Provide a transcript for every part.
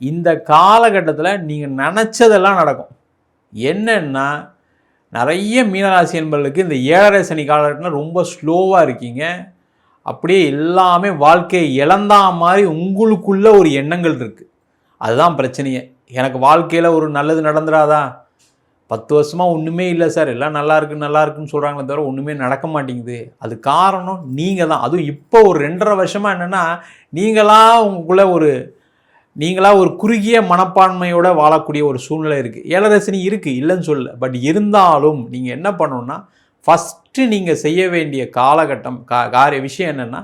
இந்த காலகட்டத்தில் நீங்கள் நினச்சதெல்லாம் நடக்கும். என்னென்னா நிறைய மீனராசி என்பவர்களுக்கு இந்த ஏழரை சனி காலகட்டத்தில் ரொம்ப ஸ்லோவாக இருக்கீங்க. அப்படியே எல்லாமே வாழ்க்கையை இழந்தா மாதிரி உங்களுக்குள்ள ஒரு எண்ணங்கள் இருக்குது அதுதான் பிரச்சனையே. எனக்கு வாழ்க்கையில் ஒரு நல்லது நடந்துடாதா? பத்து வருஷமாக ஒன்றுமே இல்லை சார். எல்லாம் நல்லா இருக்கு நல்லா இருக்குன்னு சொல்கிறாங்களே தவிர ஒன்றுமே நடக்க மாட்டேங்குது. அது காரணம் நீங்கள் தான் அதுவும் இப்போ ஒரு ரெண்டரை வருஷமாக என்னென்னா நீங்களாக உங்களுக்குள்ளே ஒரு நீங்களா ஒரு குறுகிய மனப்பான்மையோட வாழக்கூடிய ஒரு சூழ்நிலை இருக்குது ஏழரசனி இருக்குது இல்லைன்னு சொல்லல. பட் இருந்தாலும் நீங்கள் என்ன பண்ணணும்னா ஃபஸ்ட்டு நீங்கள் செய்ய வேண்டிய காலகட்டம் கா காரிய விஷயம் என்னென்னா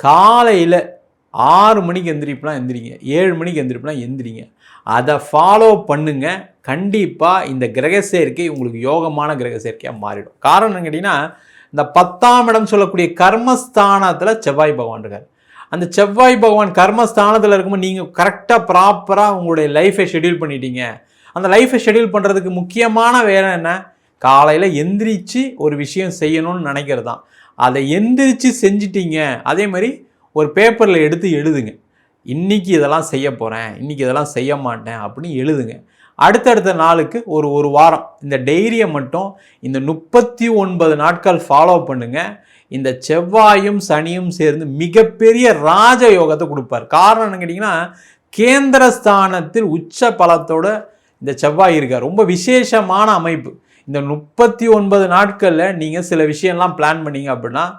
காலையில் ஆறு மணிக்கு எந்திரிப்பெலாம் எந்திரிங்க. ஏழு மணிக்கு எந்திரிப்புலாம் எந்திரிங்க. அதை ஃபாலோ பண்ணுங்க. கண்டிப்பாக இந்த கிரக சேர்க்கை உங்களுக்கு யோகமான கிரக சேர்க்கையாக மாறிடும். காரணம் கேட்டிங்கன்னா இந்த பத்தாம் இடம் சொல்லக்கூடிய கர்மஸ்தானத்தில் செவ்வாய் பகவான் இருக்கார். அந்த செவ்வாய் பகவான் கர்மஸ்தானத்தில் இருக்கும்போது நீங்கள் கரெக்டாக ப்ராப்பராக உங்களுடைய லைஃப்பை ஷெட்யூல் பண்ணிட்டீங்க. அந்த லைஃப்பை ஷெட்யூல் பண்ணுறதுக்கு முக்கியமான வேலை என்ன? காலையில் எந்திரிச்சு ஒரு விஷயம் செய்யணும்னு நினைக்கிறது தான் அதை எந்திரிச்சு செஞ்சிட்டீங்க. அதே மாதிரி ஒரு பேப்பரில் எடுத்து எழுதுங்க. இன்னைக்கு இதெல்லாம் செய்ய போகிறேன் இன்றைக்கி இதெல்லாம் செய்ய மாட்டேன் அப்படின்னு எழுதுங்க. அடுத்தடுத்த நாளுக்கு ஒரு ஒரு வாரம். இந்த டைரியை மட்டும் இந்த முப்பத்தி ஒன்பது நாட்கள் ஃபாலோ பண்ணுங்க. இந்த செவ்வாயும் சனியும் சேர்ந்து மிகப்பெரிய ராஜ யோகத்தை கொடுப்பார். காரணம் என்ன கேட்டிங்கன்னா கேந்திரஸ்தானத்தில் உச்ச பலத்தோட இந்த செவ்வாய் இருக்கார். ரொம்ப விசேஷமான அமைப்பு. இந்த முப்பத்தி ஒன்பது நாட்களில் நீங்கள் சில விஷயம்லாம் பிளான் பண்ணீங்க அப்படின்னா